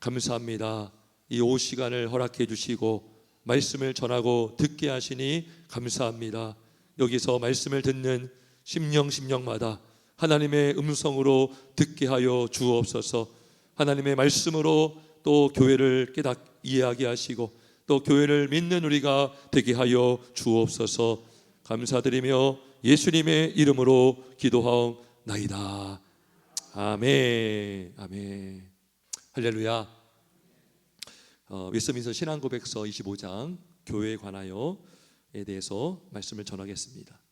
감사합니다. 이 오후 시간을 허락해 주시고 말씀을 전하고 듣게 하시니 감사합니다. 여기서 말씀을 듣는 심령 심령마다 하나님의 음성으로 듣게 하여 주옵소서. 하나님의 말씀으로 또 교회를 깨닫 이해하게 하시고 또 교회를 믿는 우리가 되게 하여 주옵소서. 감사드리며 예수님의 이름으로 기도하옵나이다. 아멘. 아멘. 할렐루야. 어, 웨스민서 신앙고백서 25장 교회에 관하여에 대해서 말씀을 전하겠습니다.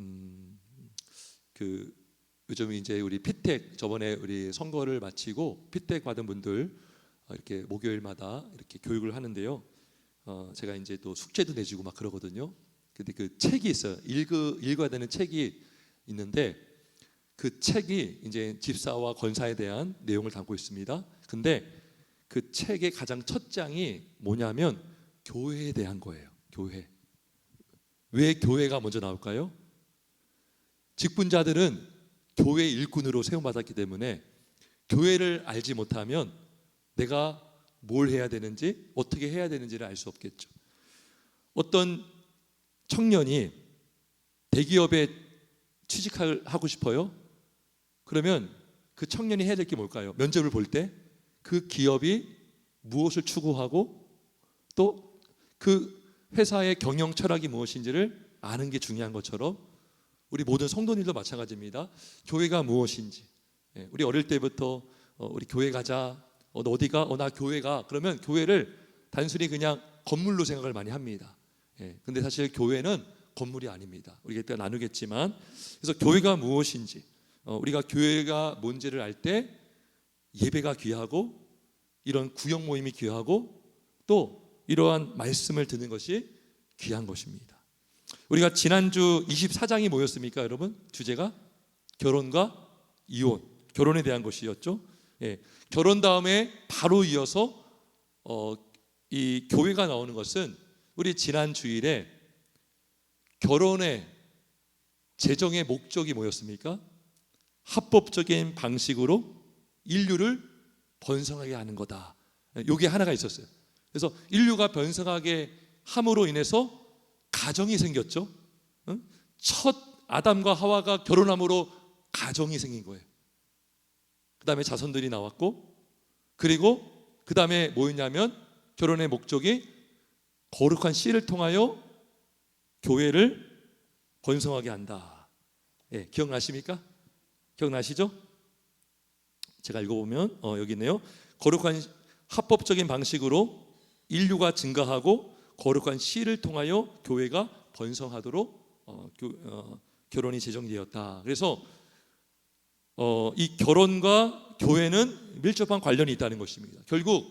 음, 그 요즘 이제 우리 피택 저번에 우리 선거를 마치고 피택 받은 분들 어, 이렇게 목요일마다 이렇게 교육을 하는데요. 어, 제가 이제 또 숙제도 내주고 막 그러거든요. 근데 그 책이 있어요. 읽어 읽어야 되는 책이 있는데 그 책이 이제 집사와 권사에 대한 내용을 담고 있습니다. 근데 그 책의 가장 첫 장이 뭐냐면 교회에 대한 거예요. 교회. 왜 교회가 먼저 나올까요? 직분자들은 교회 일꾼으로 세움받았기 때문에 교회를 알지 못하면 내가 뭘 해야 되는지 어떻게 해야 되는지를 알 수 없겠죠. 어떤 청년이 대기업에 취직하고 싶어요. 그러면 그 청년이 해야 될 게 뭘까요? 면접을 볼 때 그 기업이 무엇을 추구하고 또 그 회사의 경영 철학이 무엇인지를 아는 게 중요한 것처럼 우리 모든 성도님도 마찬가지입니다. 교회가 무엇인지 예, 우리 어릴 때부터 어, 우리 교회 가자 어, 너 어디가 어, 나 교회가 그러면 교회를 단순히 그냥 건물로 생각을 많이 합니다. 예, 근데 사실 교회는 건물이 아닙니다. 우리가 이따 나누겠지만 그래서 교회가 무엇인지 어, 우리가 교회가 뭔지를 알 때 예배가 귀하고 이런 구역 모임이 귀하고 또 이러한 말씀을 듣는 것이 귀한 것입니다. 우리가 지난주 24장이 뭐였습니까, 여러분? 주제가 결혼과 이혼, 결혼에 대한 것이었죠. 예, 결혼 다음에 바로 이어서 어, 이 교회가 나오는 것은 우리 지난 주일에 결혼의 재정의 목적이 뭐였습니까? 합법적인 방식으로 인류를 번성하게 하는 거다. 요게 하나가 있었어요. 그래서 인류가 번성하게 함으로 인해서 가정이 생겼죠. 응? 첫 아담과 하와가 결혼함으로 가정이 생긴 거예요. 그 다음에 자손들이 나왔고 그리고 그 다음에 뭐였냐면 결혼의 목적이 거룩한 씨를 통하여 교회를 번성하게 한다. 예, 기억나십니까? 기억나시죠? 제가 읽어보면 어, 여기 있네요. 거룩한 합법적인 방식으로 인류가 증가하고 거룩한 씨를 통하여 교회가 번성하도록 어, 교, 어, 결혼이 제정되었다. 그래서 어, 이 결혼과 교회는 밀접한 관련이 있다는 것입니다. 결국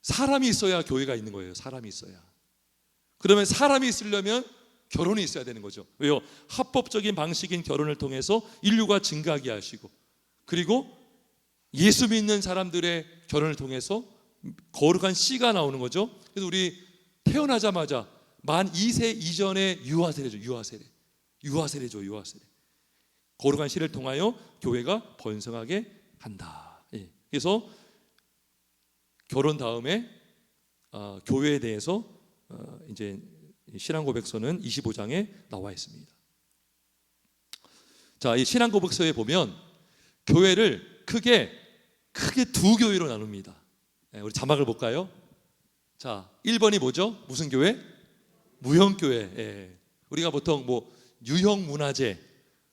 사람이 있어야 교회가 있는 거예요. 사람이 있어야. 그러면 사람이 있으려면 결혼이 있어야 되는 거죠. 왜요? 합법적인 방식인 결혼을 통해서 인류가 증가하게 하시고 그리고 예수 믿는 사람들의 결혼을 통해서 거룩한 씨가 나오는 거죠. 그래서 우리 태어나자마자 만 2세 이전의 유아 세례죠. 유아 세례. 유아 세례죠. 유아 세례. 거룩한 씨를 통하여 교회가 번성하게 한다. 예. 그래서 결혼 다음에 어, 교회에 대해서 어, 이제 신앙 고백서는 25장에 나와 있습니다. 자, 이 신앙 고백서에 보면 교회를 크게 크게 두 교회로 나눕니다. 네, 우리 자막을 볼까요? 자, 1번이 뭐죠? 무슨 교회? 무형교회. 예. 우리가 보통 뭐 유형 문화재,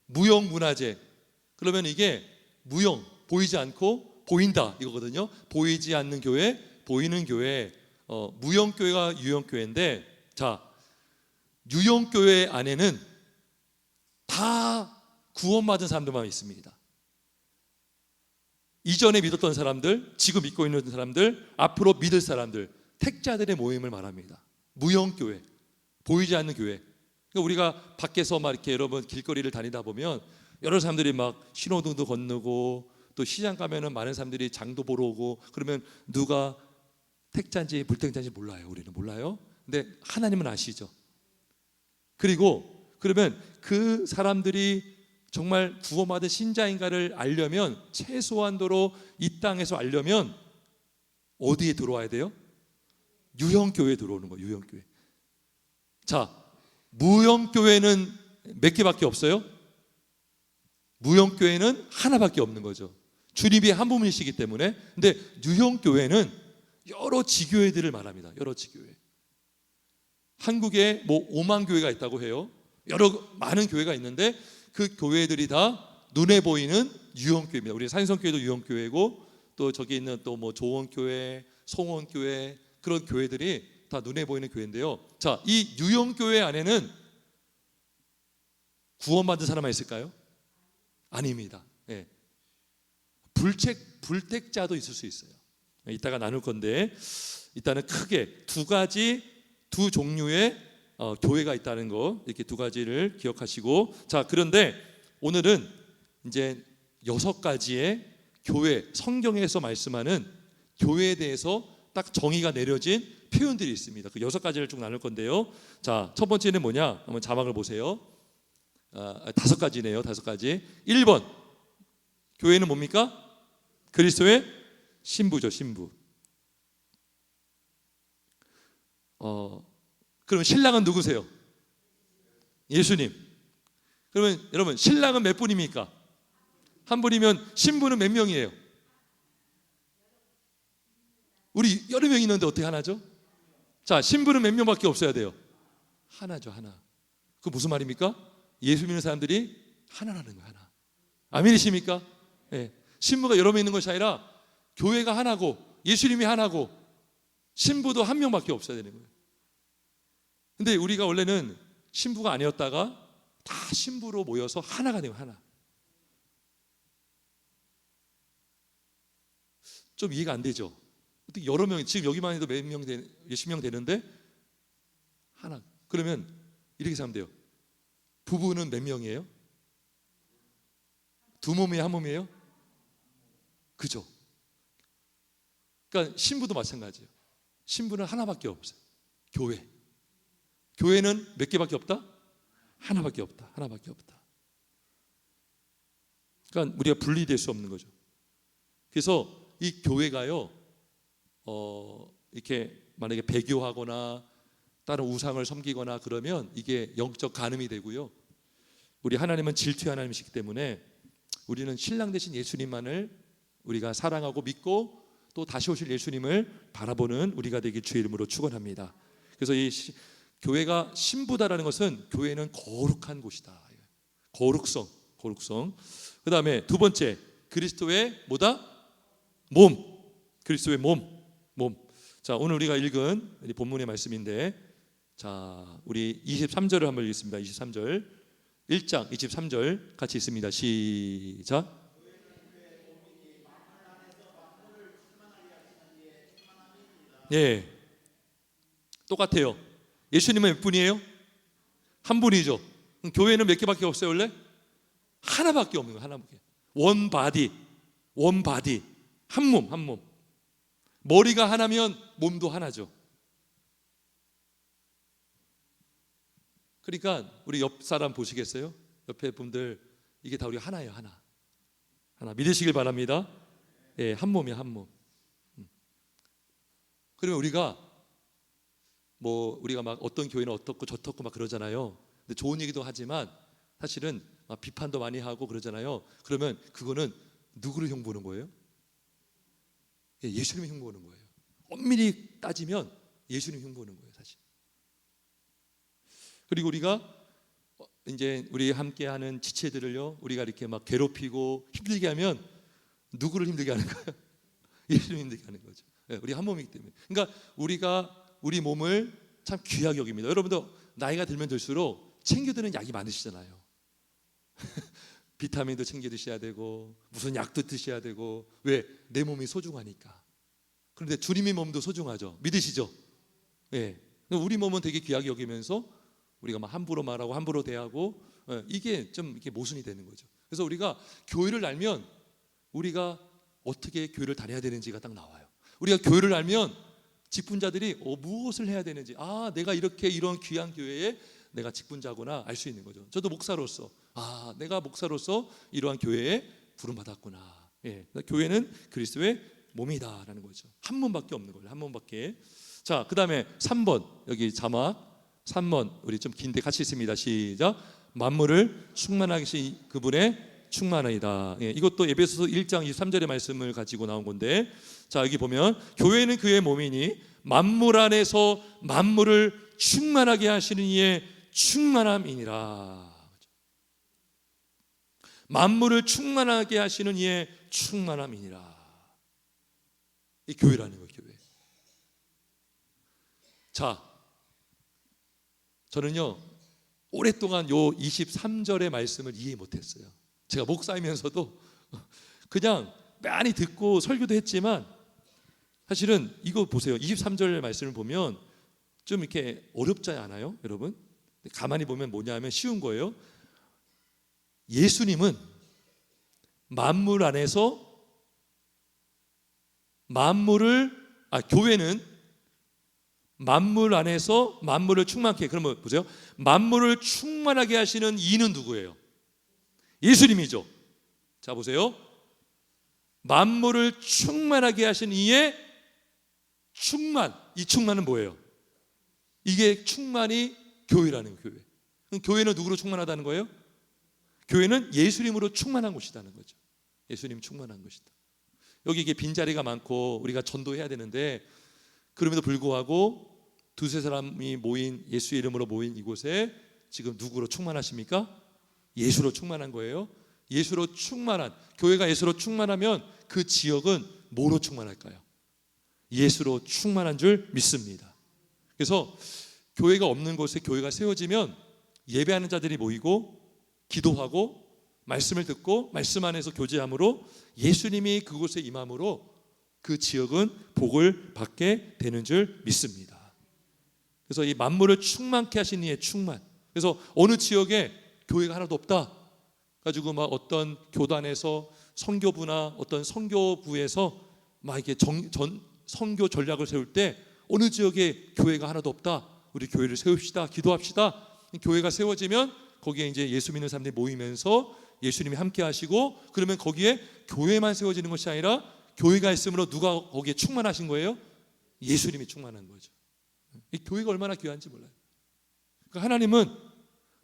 무형 문화재. 그러면 이게 무형 보이지 않고 보인다 이거거든요. 보이지 않는 교회, 보이는 교회. 어, 무형 교회가 유형 교회인데 자, 유형 교회 안에는 다 구원받은 사람들만 있습니다. 이전에 믿었던 사람들, 지금 믿고 있는 사람들, 앞으로 믿을 사람들, 택자들의 모임을 말합니다. 무형교회, 보이지 않는 교회. 그러니까 우리가 밖에서 막 이렇게 여러분 길거리를 다니다 보면 여러 사람들이 막 신호등도 건너고 또 시장 가면은 많은 사람들이 장도 보러 오고 그러면 누가 택자인지 불택자인지 몰라요. 우리는 몰라요. 근데 하나님은 아시죠. 그리고 그러면 그 사람들이 정말 구원받은 신자인가를 알려면 최소한도로 이 땅에서 알려면 어디에 들어와야 돼요? 유형교회에 들어오는 거예요. 유형교회. 자, 무형교회는 몇 개밖에 없어요? 무형교회는 하나밖에 없는 거죠. 주님이 한 분이시기 때문에. 근데 유형교회는 여러 지교회들을 말합니다. 여러 지교회. 한국에 뭐 5만 교회가 있다고 해요. 여러 많은 교회가 있는데 그 교회들이 다 눈에 보이는 유형교회입니다. 우리 산성교회도 유형교회고 또 저기 있는 또 뭐 조원교회, 송원교회 그런 교회들이 다 눈에 보이는 교회인데요. 자, 이 유형교회 안에는 구원받은 사람만 있을까요? 아닙니다. 예. 불책 불택자도 있을 수 있어요. 예, 이따가 나눌 건데 일단은 크게 두 가지 두 종류의 어, 교회가 있다는 거 이렇게 두 가지를 기억하시고 자 그런데 오늘은 이제 여섯 가지의 교회 성경에서 말씀하는 교회에 대해서 딱 정의가 내려진 표현들이 있습니다. 그 여섯 가지를 쭉 나눌 건데요. 자 첫 번째는 뭐냐? 한번 자막을 보세요. 아, 다섯 가지네요. 다섯 가지. 1번 교회는 뭡니까? 그리스도의 신부죠. 신부. 어 그러면 신랑은 누구세요? 예수님. 그러면 여러분 신랑은 몇 분입니까? 한 분이면 신부는 몇 명이에요? 우리 여러 명 있는데 어떻게 하나죠? 자 신부는 몇 명밖에 없어야 돼요? 하나죠 하나. 그 무슨 말입니까? 예수 믿는 사람들이 하나라는 거야 하나. 아멘이십니까? 예. 신부가 여러 명 있는 것이 아니라 교회가 하나고 예수님이 하나고 신부도 한 명밖에 없어야 되는 거예요. 근데 우리가 원래는 신부가 아니었다가 다 신부로 모여서 하나가 되고 하나. 좀 이해가 안 되죠. 어떻게 여러 명 지금 여기만 해도 몇명 되, 몇십 명 되는데 하나. 그러면 이렇게 생각하면 돼요. 부부는 몇 명이에요? 두 몸이에요, 한 몸이에요? 그죠? 그러니까 신부도 마찬가지예요. 신부는 하나밖에 없어요. 교회. 교회는 몇 개밖에 없다? 하나밖에 없다. 하나밖에 없다. 그러니까 우리가 분리될 수 없는 거죠. 그래서 이 교회가요, 어, 이렇게 만약에 배교하거나 다른 우상을 섬기거나 그러면 이게 영적 간음이 되고요. 우리 하나님은 질투의 하나님이시기 때문에 우리는 신랑 대신 예수님만을 우리가 사랑하고 믿고 또 다시 오실 예수님을 바라보는 우리가 되길 주의 이름으로 축원합니다. 그래서 이 시, 교회가 신부다라는 것은 교회는 거룩한 곳이다. 거룩성, 거룩성. 그 다음에 두 번째 그리스도의 뭐다? 몸. 그리스도의 몸, 몸. 자 오늘 우리가 읽은 이 본문의 말씀인데, 자 우리 23절을 한번 읽겠습니다. 23절, 1장 23절 같이 있습니다. 시작. 예, 똑같아요. 예수님은 몇 분이에요? 한 분이죠. 교회는 몇 개밖에 없어요 원래? 하나밖에 없는 거예요. 하나밖에. 원 바디, 원 바디, 한 몸, 한 몸. 머리가 하나면 몸도 하나죠. 그러니까 우리 옆 사람 보시겠어요? 옆에 분들 이게 다 우리 하나예요, 하나. 하나 믿으시길 바랍니다. 예, 한 몸이야, 한 몸. 음. 그러면 우리가 뭐 우리가 막 어떤 교회는 어떻고 저떻고 막 그러잖아요. 근데 좋은 얘기도 하지만 사실은 막 비판도 많이 하고 그러잖아요. 그러면 그거는 누구를 흉보는 거예요? 예, 예수님을 흉보는 거예요. 엄밀히 따지면 예수님 흉보는 거예요, 사실. 그리고 우리가 어, 이제 우리 함께하는 지체들을요, 우리가 이렇게 막 괴롭히고 힘들게 하면 누구를 힘들게 하는 거예요? 예수님 힘들게 하는 거죠. 예, 우리 한 몸이기 때문에. 그러니까 우리가 우리 몸을 참 귀하게 여깁니다. 여러분도 나이가 들면 들수록 챙겨드는 약이 많으시잖아요. 비타민도 챙겨 드셔야 되고 무슨 약도 드셔야 되고 왜 내 몸이 소중하니까. 그런데 주님의 몸도 소중하죠. 믿으시죠? 예. 우리 몸은 되게 귀하게 여기면서 우리가 막 함부로 말하고 함부로 대하고 예, 이게 좀 이렇게 모순이 되는 거죠. 그래서 우리가 교회를 알면 우리가 어떻게 교회를 다녀야 되는지가 딱 나와요. 우리가 교회를 알면 직분자들이 어, 무엇을 해야 되는지 아 내가 이렇게 이런 귀한 교회에 내가 직분자구나 알 수 있는 거죠. 저도 목사로서 아, 내가 목사로서 이러한 교회에 부름 받았구나. 예, 교회는 그리스도의 몸이다라는 거죠. 한 몸밖에 없는 거예요. 한 몸밖에. 자, 그다음에 3번 여기 자막 3번 우리 좀 긴데 같이 있습니다. 시작. 만물을 충만하게 하신 그분의 충만하이다. 예, 이것도 에베소서 1장 23절의 말씀을 가지고 나온 건데 자, 여기 보면 교회는 그의 몸이니 만물 안에서 만물을 충만하게 하시는 이의 충만함이니라. 만물을 충만하게 하시는 이의 충만함이니라. 이 교회라는 거예요, 교회. 자, 저는요 오랫동안 요 23절의 말씀을 이해 못했어요. 제가 목사이면서도 그냥 많이 듣고 설교도 했지만 사실은 이거 보세요. 23절 말씀을 보면 좀 이렇게 어렵지 않아요, 여러분? 가만히 보면 뭐냐면 쉬운 거예요. 예수님은 만물 안에서 만물을 아 교회는 만물 안에서 만물을 충만케 그러면 보세요. 만물을 충만하게 하시는 이는 누구예요? 예수님이죠. 자 보세요. 만물을 충만하게 하신 이의 충만. 이 충만은 뭐예요? 이게 충만이 교회라는 교회. 교회는 누구로 충만하다는 거예요? 교회는 예수님으로 충만한 곳이라는 거죠. 예수님 충만한 것이다. 여기 이게 빈자리가 많고 우리가 전도해야 되는데 그럼에도 불구하고 두세 사람이 모인 예수 이름으로 모인 이곳에 지금 누구로 충만하십니까? 예수로 충만한 거예요. 예수로 충만한 교회가 예수로 충만하면 그 지역은 뭐로 충만할까요? 예수로 충만한 줄 믿습니다. 그래서 교회가 없는 곳에 교회가 세워지면 예배하는 자들이 모이고 기도하고 말씀을 듣고 말씀 안에서 교제함으로 예수님이 그곳에 임함으로 그 지역은 복을 받게 되는 줄 믿습니다. 그래서 이 만물을 충만케 하신 이의 충만. 그래서 어느 지역에 교회가 하나도 없다. 가지고 막 어떤 교단에서 선교부나 어떤 선교부에서 막 이게 정, 전 선교 전략을 세울 때 어느 지역에 교회가 하나도 없다. 우리 교회를 세웁시다. 기도합시다. 교회가 세워지면 거기에 이제 예수 믿는 사람들이 모이면서 예수님이 함께 하시고 그러면 거기에 교회만 세워지는 것이 아니라 교회가 있으므로 누가 거기에 충만하신 거예요? 예수님이 충만한 거죠. 이 교회가 얼마나 귀한지 몰라요. 그러니까 하나님은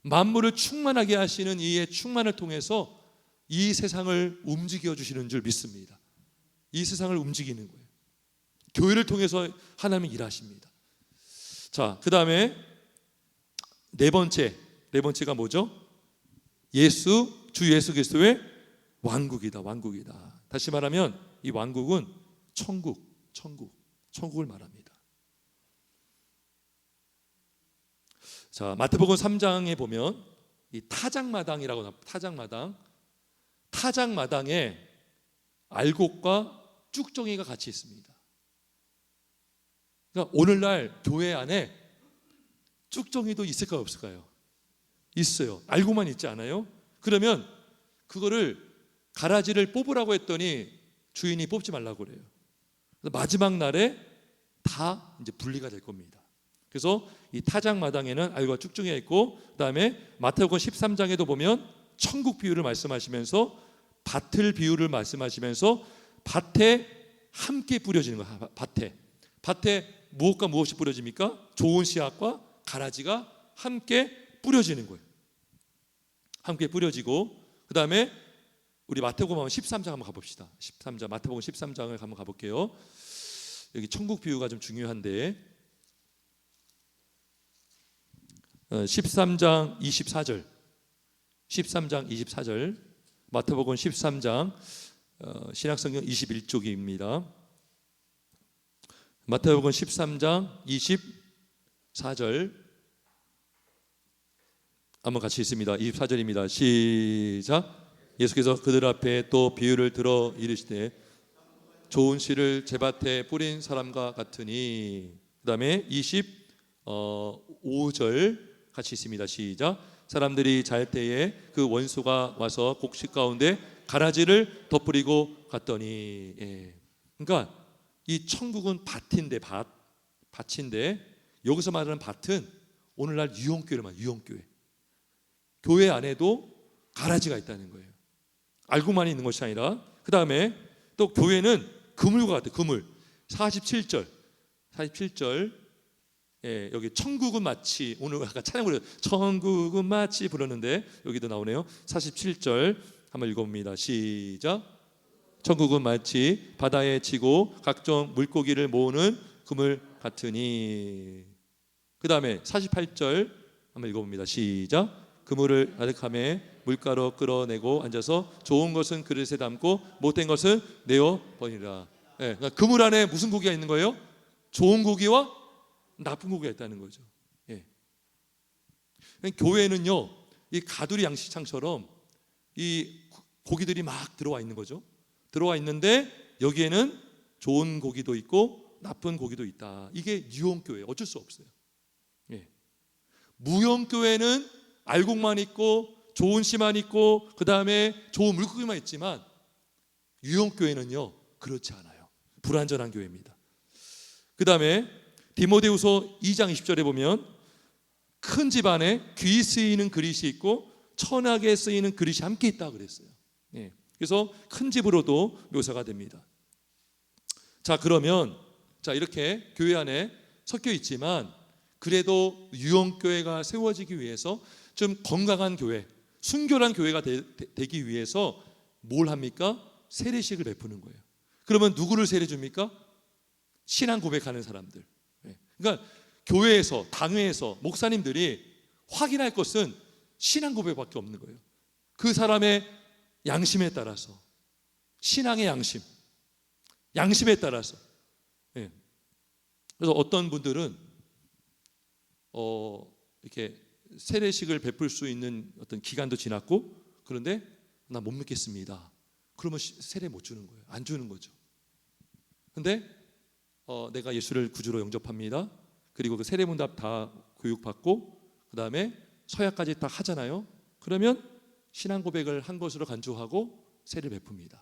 만물을 충만하게 하시는 이의 충만을 통해서 이 세상을 움직여 주시는 줄 믿습니다. 이 세상을 움직이는 거예요. 교회를 통해서 하나님은 일하십니다. 자, 그 다음에 네 번째, 네 번째가 뭐죠? 예수, 주 예수 그리스도의 왕국이다, 왕국이다. 다시 말하면 이 왕국은 천국, 천국, 천국을 말합니다. 자, 마태복음 3장에 보면 이 타작마당이라고. 타작마당. 타작마당에 알곡과 쭉정이가 같이 있습니다. 그러니까 오늘날 교회 안에 쭉정이도 있을까요, 없을까요? 있어요. 알고만 있지 않아요? 그러면 그거를 가라지를 뽑으라고 했더니 주인이 뽑지 말라고 그래요. 마지막 날에 다 이제 분리가 될 겁니다. 그래서 이 타작 마당에는 알과 쭉중이가 있고 그다음에 마태복음 13장에도 보면 천국 비유를 말씀하시면서 밭을 비유를 말씀하시면서 밭에 함께 뿌려지는 거 밭에 밭에 무엇과 무엇이 뿌려집니까? 좋은 씨앗과 가라지가 함께 뿌려지는 거예요. 함께 뿌려지고 그다음에 우리 마태복음 13장 한번 가봅시다. 13장 마태복음 13장을 한번 가볼게요. 여기 천국 비유가 좀 중요한데 13장 24절 13장 24절 마태복음 13장 어, 신약성경 21쪽입니다. 마태복음 13장 24절 한번 같이 있습니다. 24절입니다. 시작. 예수께서 그들 앞에 또 비유를 들어 이르시되 좋은 씨를 제 밭에 뿌린 사람과 같으니 그다음에 25절 같이 있습니다. 시작. 사람들이 잘 때에 그 원수가 와서 곡식 가운데 가라지를 덧뿌리고 갔더니 예. 그러니까 이 천국은 밭인데 밭 밭인데 여기서 말하는 밭은 오늘날 유형교회만 유형교회 교회 안에도 가라지가 있다는 거예요. 알고만 있는 것이 아니라 그 다음에 또 교회는 그물과 같아요. 그물 47절 47절 예, 여기 천국은 마치 오늘 아까 찬양을 천국은 마치 부르는데 여기도 나오네요. 47절 한번 읽어봅니다. 시작. 천국은 마치 바다에 치고 각종 물고기를 모으는 그물 같으니. 그 다음에 48절 한번 읽어봅니다. 시작. 그물을 아득함에 물가로 끌어내고 앉아서 좋은 것은 그릇에 담고 못된 것은 내어 버리라. 예, 그러니까 그물 안에 무슨 고기가 있는 거예요? 좋은 고기와 나쁜 고기가 있다는 거죠. 예. 그러니까 교회는요, 이 가두리 양식장처럼 이 고기들이 막 들어와 있는 거죠. 들어와 있는데 여기에는 좋은 고기도 있고 나쁜 고기도 있다. 이게 유형교회 어쩔 수 없어요. 예. 무형교회는 알곡만 있고 좋은 씨만 있고 그 다음에 좋은 물고기만 있지만 유형교회는요 그렇지 않아요. 불완전한 교회입니다. 그 다음에 디모데후서 2장 20절에 보면 큰 집안에 귀 쓰이는 그릇이 있고 천하게 쓰이는 그릇이 함께 있다 그랬어요. 예. 그래서 큰 집으로도 묘사가 됩니다. 자 그러면 자 이렇게 교회 안에 섞여 있지만 그래도 유형 교회가 세워지기 위해서 좀 건강한 교회, 순결한 교회가 되, 기 위해서 뭘 합니까? 세례식을 베푸는 거예요. 그러면 누구를 세례 줍니까? 신앙 고백하는 사람들. 예. 그러니까 교회에서 당회에서 목사님들이 확인할 것은 신앙 고백밖에 없는 거예요. 그 사람의 양심에 따라서 신앙의 양심, 양심에 따라서. 예. 그래서 어떤 분들은 어 이렇게 세례식을 베풀 수 있는 어떤 기간도 지났고 그런데 나 못 믿겠습니다. 그러면 세례 못 주는 거예요. 안 주는 거죠. 근데 어, 내가 예수를 구주로 영접합니다. 그리고 그 세례문답 다 교육받고 그 다음에 서약까지 다 하잖아요. 그러면 신앙 고백을 한 것으로 간주하고 세를 베풉니다.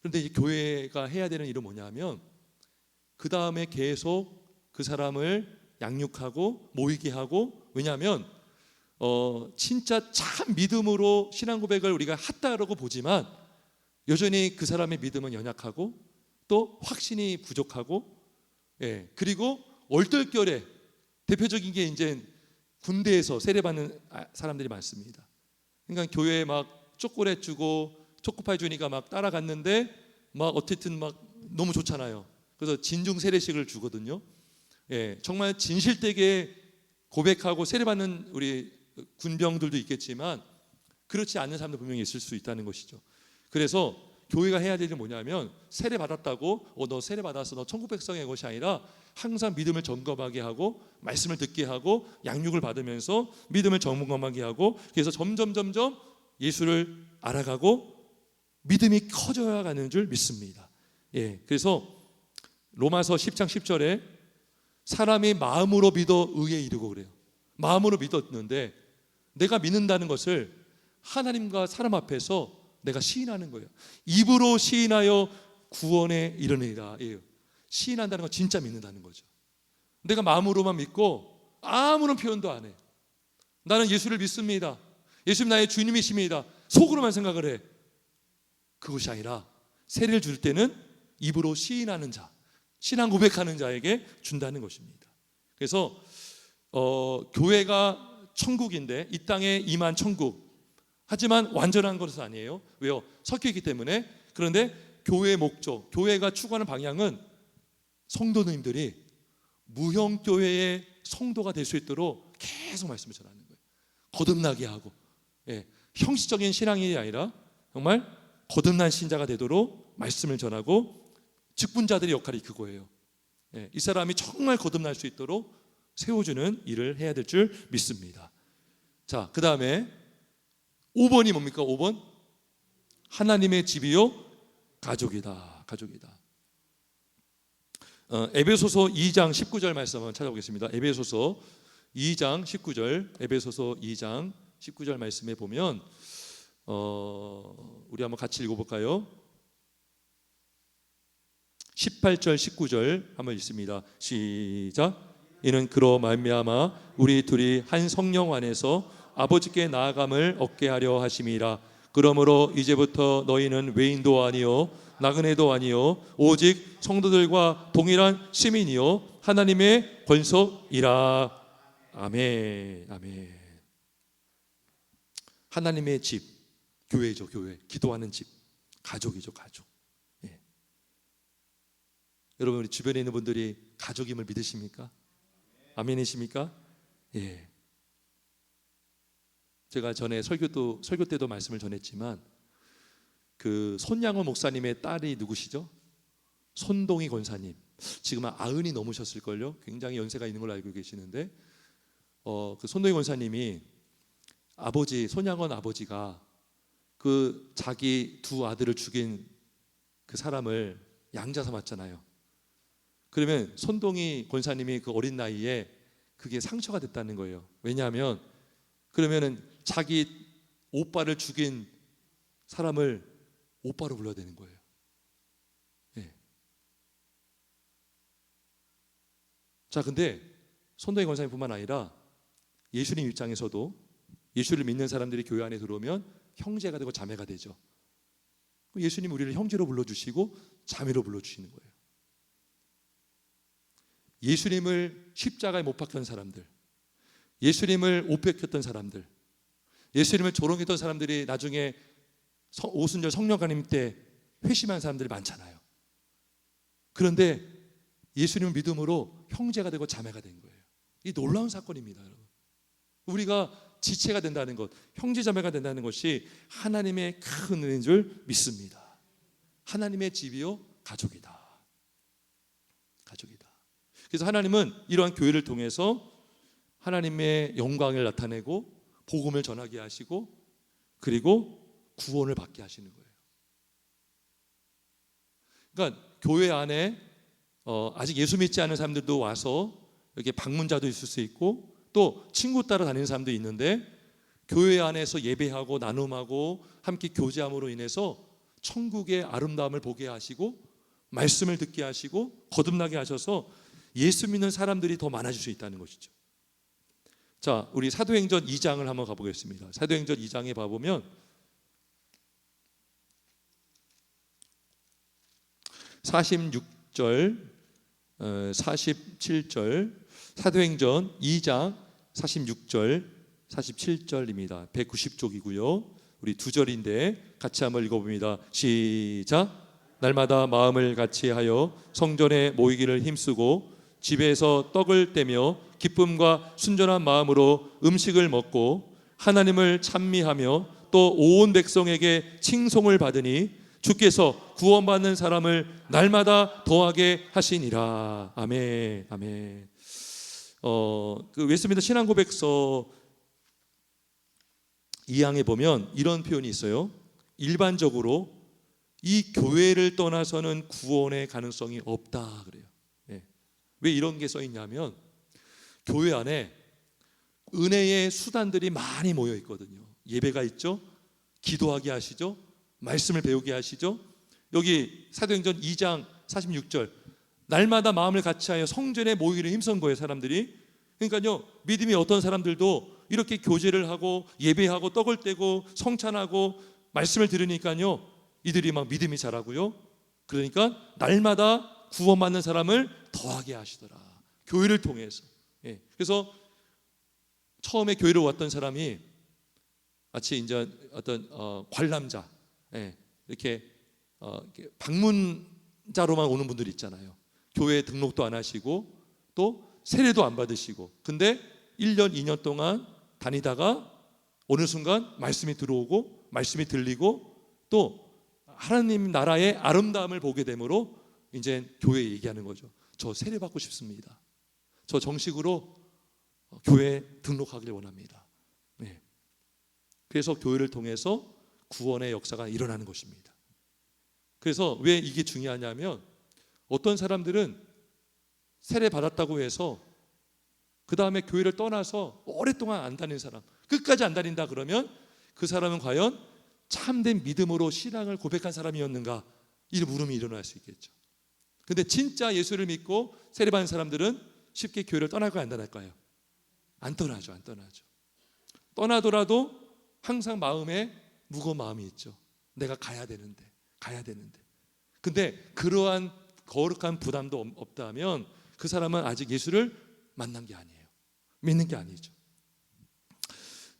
그런데 이 교회가 해야 되는 일은 뭐냐면 그 다음에 계속 그 사람을 양육하고 모이게 하고 왜냐하면 어, 진짜 참 믿음으로 신앙 고백을 우리가 했다라고 보지만 여전히 그 사람의 믿음은 연약하고 또 확신이 부족하고 예, 그리고 얼떨결에 대표적인 게 이제 군대에서 세례받는 아, 사람들이 많습니다. 그러니까 교회에 막 초콜릿 주고 초코파이 주니까 막 따라갔는데 막 어쨌든 막 너무 좋잖아요. 그래서 진중 세례식을 주거든요. 예, 정말 진실되게 고백하고 세례받는 우리 군병들도 있겠지만 그렇지 않는 사람도 분명히 있을 수 있다는 것이죠. 그래서 교회가 해야 될 일은 뭐냐면 세례 받았다고 어, 너 세례 받았어 너 천국 백성의 것이 아니라 항상 믿음을 점검하게 하고 말씀을 듣게 하고 양육을 받으면서 믿음을 점검하게 하고 그래서 점점 점점 예수를 알아가고 믿음이 커져야 가는 줄 믿습니다. 예, 그래서 로마서 10장 10절에 사람이 마음으로 믿어 의에 이르고 그래요. 마음으로 믿었는데 내가 믿는다는 것을 하나님과 사람 앞에서 내가 시인하는 거예요. 입으로 시인하여 구원에 이르느니라. 예. 시인한다는 건 진짜 믿는다는 거죠. 내가 마음으로만 믿고 아무런 표현도 안 해. 나는 예수를 믿습니다. 예수님 나의 주님이십니다. 속으로만 생각을 해. 그것이 아니라 세례를 줄 때는 입으로 시인하는 자, 신앙 고백하는 자에게 준다는 것입니다. 그래서 어, 교회가 천국인데 이 땅에 임한 천국 하지만 완전한 것은 아니에요. 왜요? 섞여 있기 때문에. 그런데 교회의 목적, 교회가 추구하는 방향은 성도님들이 무형 교회의 성도가 될 수 있도록 계속 말씀을 전하는 거예요. 거듭나게 하고, 예, 형식적인 신앙이 아니라 정말 거듭난 신자가 되도록 말씀을 전하고 직분자들의 역할이 그거예요. 예, 이 사람이 정말 거듭날 수 있도록 세워주는 일을 해야 될 줄 믿습니다. 자, 그 다음에 5번이 뭡니까? 5번 하나님의 집이요 가족이다. 가족이다. 어, 에베소서 2장 19절 말씀 한번 찾아보겠습니다. 에베소서 2장 19절 에베소서 2장 19절 말씀에 보면 어, 우리 한번 같이 읽어볼까요? 18절 19절 한번 읽습니다. 시작. 이는 그로 말미암아 우리 둘이 한 성령 안에서 아버지께 나아감을 얻게 하려 하심이라. 그러므로 이제부터 너희는 외인도 아니요 나그네도 아니요 오직 성도들과 동일한 시민이요 하나님의 권속이라. 아멘 아멘. 하나님의 집 교회죠 교회. 기도하는 집. 가족이죠 가족. 예. 여러분 우리 주변에 있는 분들이 가족임을 믿으십니까? 아멘이십니까? 예 제가 전에 설교도 설교 때도 말씀을 전했지만 그 손양호 목사님의 딸이 누구시죠? 손동희 권사님. 지금 은 아흔이 넘으셨을 걸요. 굉장히 연세가 있는 걸로 알고 계시는데 어 그 손동희 권사님이 아버지 손양원 아버지가 그 자기 두 아들을 죽인 그 사람을 양자 삼았잖아요. 그러면 손동희 권사님이 그 어린 나이에 그게 상처가 됐다는 거예요. 왜냐하면 그러면은 자기 오빠를 죽인 사람을 오빠로 불러야 되는 거예요. 예. 자, 근데 손동희 권사님뿐만 아니라 예수님 입장에서도 예수를 믿는 사람들이 교회 안에 들어오면 형제가 되고 자매가 되죠. 예수님 우리를 형제로 불러주시고 자매로 불러주시는 거예요. 예수님을 십자가에 못 박힌 사람들, 예수님을 옷 벗겼던 사람들, 예수님을 조롱했던 사람들이 나중에 서- 오순절 성령 가님 때 회심한 사람들이 많잖아요. 그런데 예수님 믿음으로 형제가 되고 자매가 된 거예요. 이 놀라운 사건입니다, 여러분. 우리가 지체가 된다는 것, 형제 자매가 된다는 것이 하나님의 큰 은혜인 줄 믿습니다. 하나님의 집이요 가족이다. 가족이다. 그래서 하나님은 이러한 교회를 통해서 하나님의 영광을 나타내고 복음을 전하게 하시고 그리고 구원을 받게 하시는 거예요. 그러니까 교회 안에 어, 아직 예수 믿지 않은 사람들도 와서 이렇게 방문자도 있을 수 있고 또 친구 따라 다니는 사람도 있는데 교회 안에서 예배하고 나눔하고 함께 교제함으로 인해서 천국의 아름다움을 보게 하시고 말씀을 듣게 하시고 거듭나게 하셔서 예수 믿는 사람들이 더 많아질 수 있다는 것이죠. 자, 우리 사도행전 2장을 한번 가보겠습니다. 사도행전 2장에 봐보면 46절, 47절, 사도행전 2장 46절, 47절입니다. 190쪽이고요. 우리 두 절인데 같이 한번 읽어봅니다. 시작. 날마다 마음을 같이 하여 성전에 모이기를 힘쓰고 집에서 떡을 떼며 기쁨과 순전한 마음으로 음식을 먹고 하나님을 찬미하며 또 온 백성에게 칭송을 받으니 주께서 구원받는 사람을 날마다 더하게 하시니라. 아멘. 아멘. 어, 그 웨스민더 신앙 고백서 2항에 보면 이런 표현이 있어요. 일반적으로 이 교회를 떠나서는 구원의 가능성이 없다 그래요. 예. 왜 이런 게 써 있냐면 교회 안에 은혜의 수단들이 많이 모여 있거든요. 예배가 있죠. 기도하게 하시죠. 말씀을 배우게 하시죠. 여기 사도행전 2장 46절 날마다 마음을 같이하여 성전에 모이기를 힘쓴 거예요, 사람들이. 그러니까요. 믿음이 어떤 사람들도 이렇게 교제를 하고 예배하고 떡을 떼고 성찬하고 말씀을 들으니까요. 이들이 막 믿음이 자라고요. 그러니까 날마다 구원받는 사람을 더하게 하시더라. 교회를 통해서. 예. 그래서 처음에 교회로 왔던 사람이 마치 이제 어떤 어, 관람자, 예. 이렇게, 어, 이렇게 방문자로만 오는 분들 있잖아요. 교회 등록도 안 하시고 또 세례도 안 받으시고. 근데 1년, 2년 동안 다니다가 어느 순간 말씀이 들어오고 말씀이 들리고 또 하나님 나라의 아름다움을 보게 되므로 이제 교회에 얘기하는 거죠. 저 세례 받고 싶습니다. 저 정식으로 교회 등록하기를 원합니다. 네. 그래서 교회를 통해서 구원의 역사가 일어나는 것입니다. 그래서 왜 이게 중요하냐면 어떤 사람들은 세례 받았다고 해서 그 다음에 교회를 떠나서 오랫동안 안 다닌 사람, 끝까지 안 다닌다 그러면 그 사람은 과연 참된 믿음으로 신앙을 고백한 사람이었는가? 이 물음이 일어날 수 있겠죠. 근데 진짜 예수를 믿고 세례받은 사람들은 쉽게 교회를 떠날까요, 안 떠날까요? 안 떠나죠, 안 떠나죠. 떠나더라도 항상 마음에 무거운 마음이 있죠. 내가 가야 되는데, 가야 되는데. 근데 그러한 거룩한 부담도 없- 없다면 그 사람은 아직 예수를 만난 게 아니에요. 믿는 게 아니죠.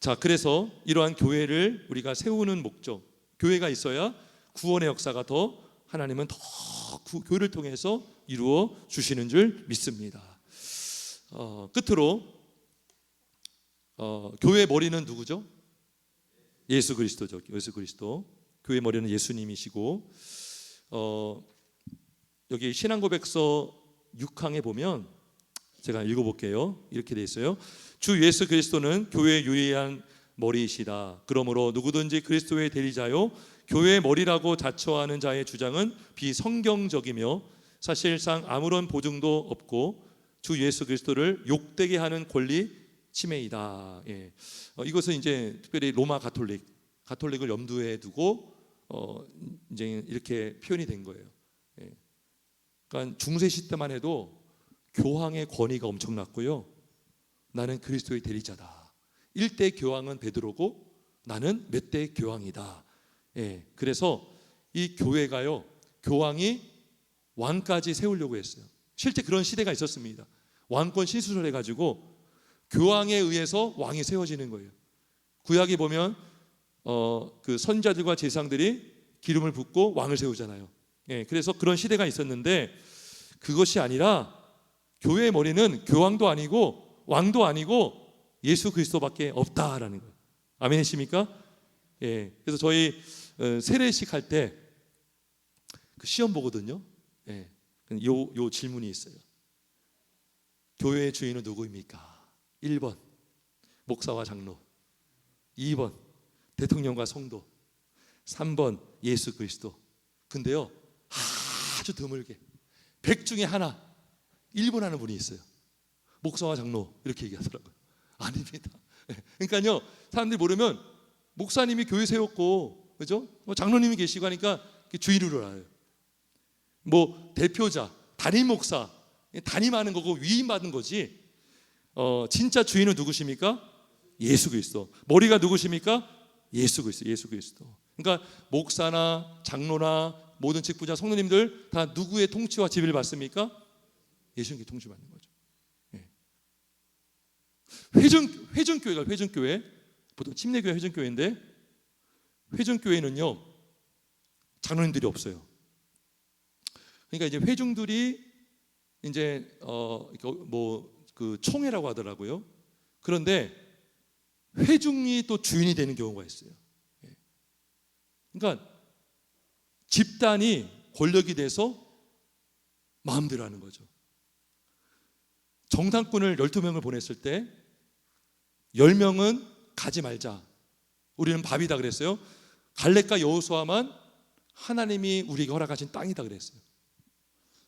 자, 그래서 이러한 교회를 우리가 세우는 목적, 교회가 있어야 구원의 역사가 더 하나님은 더 구- 교회를 통해서 이루어 주시는 줄 믿습니다. 어, 끝으로 어, 교회 머리는 누구죠? 예수 그리스도죠. 예수 그리스도. 교회 머리는 예수님이시고 어, 여기 신앙고백서 6항에 보면 제가 읽어볼게요. 이렇게 돼 있어요. 주 예수 그리스도는 교회의 유일한 머리이시다. 그러므로 누구든지 그리스도의 대리자요 교회의 머리라고 자처하는 자의 주장은 비성경적이며 사실상 아무런 보증도 없고 주 예수 그리스도를 욕되게 하는 권리 침해이다. 예. 어, 이것은 이제 특별히 로마 가톨릭 가톨릭을 염두에 두고 어, 이제 이렇게 표현이 된 거예요. 예. 그러니까 중세 시대만 해도 교황의 권위가 엄청났고요. 나는 그리스도의 대리자다. 일대 교황은 베드로고 나는 몇 대 교황이다. 예. 그래서 이 교회가요. 교황이 왕까지 세우려고 했어요. 실제 그런 시대가 있었습니다. 왕권 신수설 해 가지고 교황에 의해서 왕이 세워지는 거예요. 구약에 보면 어, 그 선자들과 제상들이 기름을 붓고 왕을 세우잖아요. 예, 그래서 그런 시대가 있었는데 그것이 아니라 교회의 머리는 교황도 아니고 왕도 아니고 예수 그리스도밖에 없다라는 거예요. 아멘이십니까? 예, 그래서 저희 어, 세례식 할 때 그 시험 보거든요. 예, 요, 요 질문이 있어요. 교회의 주인은 누구입니까? 1번. 목사와 장로. 2번. 대통령과 성도. 3번. 예수 그리스도. 근데요 아주 드물게. 100 중에 하나. 1번 하는 분이 있어요. 목사와 장로. 이렇게 얘기하더라고요. 아닙니다. 예, 그러니까요 사람들이 모르면 목사님이 교회 세웠고 그죠? 뭐 장로님이 계시고 하니까 주의를 알아요 뭐 대표자 담임 목사 담임하는 거고 위임 받은 거지 어, 진짜 주인은 누구십니까? 예수 그리스도. 머리가 누구십니까? 예수 그리스도. 예수 그리스도. 그러니까 목사나 장로나 모든 직부자 성도님들 다 누구의 통치와 지배를 받습니까? 예수님께 통치받는 거죠. 예. 회전 회전교회가 회전교회 보통 침례교회 회전교회인데 회전교회는요 장로님들이 없어요. 그러니까 이제 회중들이 이제 어 뭐 그 총회라고 하더라고요. 그런데 회중이 또 주인이 되는 경우가 있어요. 예. 그러니까 집단이 권력이 돼서 마음대로 하는 거죠. 정상꾼을 12명을 보냈을 때 10명은 가지 말자. 우리는 밥이다 그랬어요. 갈렙과 여호수아만 하나님이 우리에게 허락하신 땅이다 그랬어요.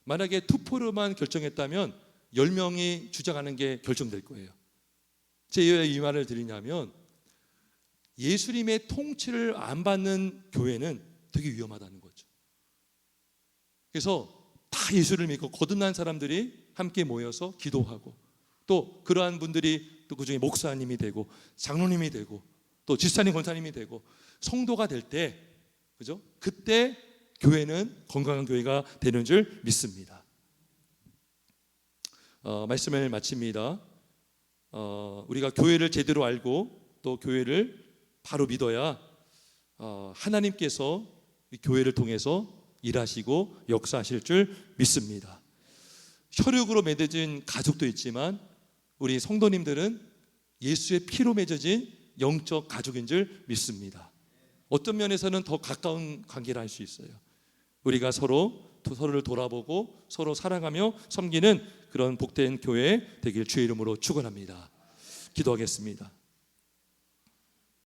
만약에 투표로만 결정했다면 10명이 주장하는 게 결정될 거예요. 제왜 이 말을 드리냐면 예수님의 통치를 안 받는 교회는 되게 위험하다는 거죠. 그래서 다 예수를 믿고 거듭난 사람들이 함께 모여서 기도하고 또 그러한 분들이 또 그중에 목사님이 되고 장로님이 되고 또 집사님 권사님이 되고 성도가 될 때 그죠? 그때 교회는 건강한 교회가 되는 줄 믿습니다. 어, 말씀을 마칩니다. 어, 우리가 교회를 제대로 알고 또 교회를 바로 믿어야 어, 하나님께서 이 교회를 통해서 일하시고 역사하실 줄 믿습니다. 혈육으로 맺어진 가족도 있지만 우리 성도님들은 예수의 피로 맺어진 영적 가족인 줄 믿습니다. 어떤 면에서는 더 가까운 관계를 할 수 있어요. 우리가 서로 서로를 돌아보고 서로 사랑하며 섬기는 그런 복된 교회 되길 주의 이름으로 축원합니다. 기도하겠습니다.